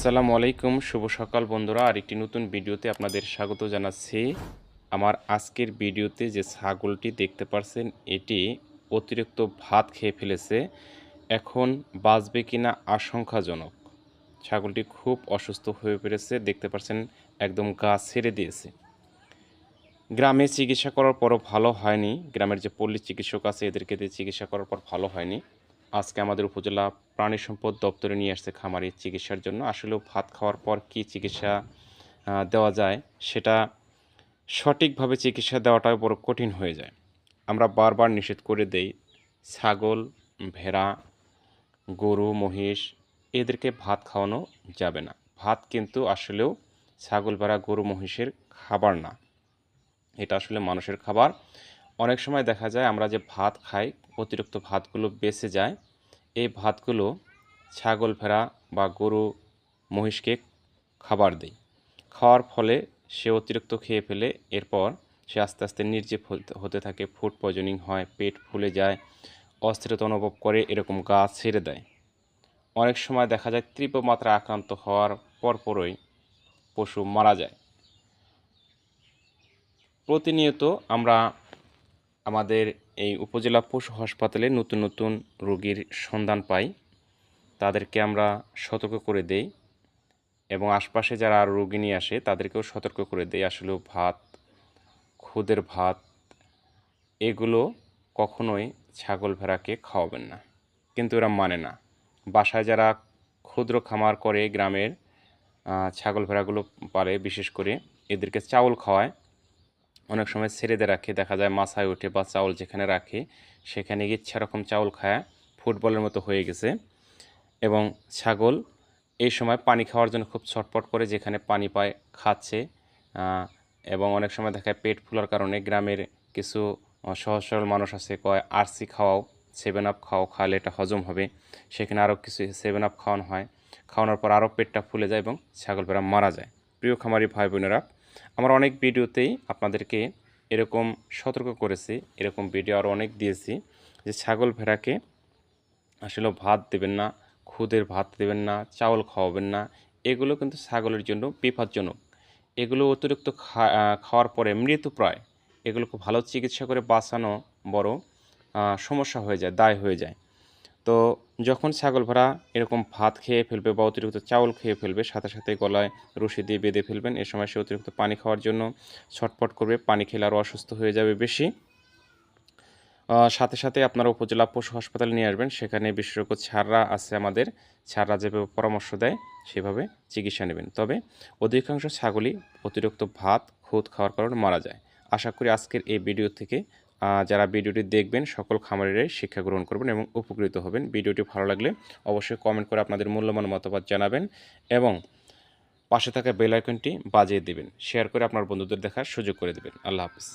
আসসালামু আলাইকুম, শুভ সকাল বন্ধুরা। আর একটি নতুন ভিডিওতে আপনাদের স্বাগত জানাচ্ছি। আমার আজকের ভিডিওতে যে ছাগলটি দেখতে পারছেন, এটি অতিরিক্ত ভাত খেয়ে ফেলেছে। এখন বাঁচবে কিনা আশঙ্কাজনক। ছাগলটি খুব অসুস্থ হয়ে পড়েছে, দেখতে পাচ্ছেন একদম গা ছেড়ে দিয়েছে। গ্রামে চিকিৎসা করার পরও ভালো হয়নি। গ্রামের যে পল্লী চিকিৎসক আছে, এদেরকে দিয়ে চিকিৎসা করার পর ভালো হয়নি। আজকে আমাদের উপজেলা প্রাণী সম্পদ দপ্তরে নিয়ে আসছে খামারি চিকিৎসার জন্য। আসলেও ভাত খাওয়ার পর কি চিকিৎসা দেওয়া যায় সেটা সঠিকভাবে চিকিৎসা দেওয়াটাও বড় কঠিন হয়ে যায়। আমরা বারবার নিষেধ করে দেই, ছাগল, ভেড়া, গরু, মহিষ এদেরকে ভাত খাওয়ানো যাবে না। ভাত কিন্তু আসলেও ছাগল, ভেড়া, গরু, মহিষের খাবার না। এটা আসলে মানুষের খাবার। অনেক সময় দেখা যায় আমরা যে ভাত খাই, অতিরিক্ত ভাতগুলো বেঁচে যায়। এই ভাতগুলো ছাগল, ভেড়া বা গরু মহিষকে খাবার দেয়। খাওয়ার ফলে সে অতিরিক্ত খেয়ে ফেলে, এরপর সে আস্তে আস্তে নির্জীব হতে- থাকে ফুড পয়জনিং হয়, পেট ফুলে যায়, অস্থিরতা অনুভব করে এরকম গা ছেড়ে দেয়। অনেক সময় দেখা যায় তীব্র মাত্রায় আক্রান্ত হওয়ার পরপরই পশু মারা যায়। প্রতিনিয়ত আমরা আমাদের এই উপজেলা পশু হাসপাতালে নতুন নতুন রোগীর সন্ধান পাই। তাদেরকে আমরা সতর্ক করে দেই এবং আশপাশে যারা আরও রোগী নিয়ে আসে, তাদেরকেও সতর্ক করে দেই। আসলে ভাত, খুদের ভাত, এগুলো কখনোই ছাগল ভেড়াকে খাওয়াবেন না। কিন্তু এরা মানে না। বাসায় যারা ক্ষুদ্র খামার করে গ্রামের ছাগল ভেড়াগুলো পারে, বিশেষ করে এদেরকে চাউল খাওয়ায় অনেক সময় ছেড়ে দিয়ে রাখে। দেখা যায় মাছায় ওঠে বা চাউল যেখানে রাখে, সেখানে ইচ্ছা রকম চাউল খায় ফুটবলের মতো হয়ে গেছে। এবং ছাগল এই সময় পানি খাওয়ার জন্য খুব ছটপট করে যেখানে পানি পায় খাচ্ছে। এবং অনেক সময় দেখায় পেট ফুলার কারণে গ্রামের কিছু সহজ সরল মানুষ আছে, কয় আরসি খাওয়াও সেভেন আপ খাও খাওয়ালে এটা হজম হবে। সেখানে আরও কিছু সেভেন আপ খাওয়ানো হয়। খাওয়ানোর পর আরও পেটটা ফুলে যায় এবং ছাগল ভেড়া মারা যায়। প্রিয় খামারি ভাই বোনেরা আমরা অনেক ভিডিওতেই আপনাদেরকে এরকম সতর্ক করেছি, এরকম ভিডিও আরও অনেক দিয়েছি যে ছাগল ভেড়াকে আসলে ভাত দেবেন না, খুদের ভাত দেবেন না, চাউল খাওয়াবেন না, এগুলো কিন্তু ছাগলের জন্য বিপজ্জনক। এগুলো অতিরিক্ত খাওয়ার পরে এগুলো খুব ভালো চিকিৎসা করে বাঁচানো বড় সমস্যা হয়ে যায়, দায় হয়ে যায়। তো যখন ছাগল ভেড়া এরকম ভাত খেয়ে ফেলবে বা অতিরিক্ত চাউল খেয়ে ফেলবে, সাথে সাথে গলায় রশি দিয়ে বেঁধে ফেলবেন, এ সময় সে অতিরিক্ত পানি খাওয়ার জন্য ছটফট করবে, পানি খেলে আরও অসুস্থ হয়ে যাবে বেশি। সাথে সাথে আপনারা উপজেলা পশু হাসপাতালে নিয়ে আসবেন, সেখানে বিশেষজ্ঞ ছাড়রা আছে আমাদের, ছাড়রা যেভাবে পরামর্শ দেয়, সেভাবে চিকিৎসা নেবেন। তবে অধিকাংশ ছাগলই অতিরিক্ত ভাত, খুদ খাওয়ার কারণে মারা যায়। আশা করি আজকের এই ভিডিও থেকে যারা ভিডিওটি দেখবেন, সকল খামারিরাই শিক্ষা গ্রহণ করবেন এবং উপকৃত হবেন। ভিডিওটি ভালো লাগলে অবশ্যই কমেন্ট করে আপনাদের মূল্যবান মতামত জানাবেন এবং পাশে থাকা বেলাইকনটি বাজিয়ে দেবেন। শেয়ার করে আপনার বন্ধুদের দেখার সুযোগ করে দেবেন। আল্লাহ হাফিজ।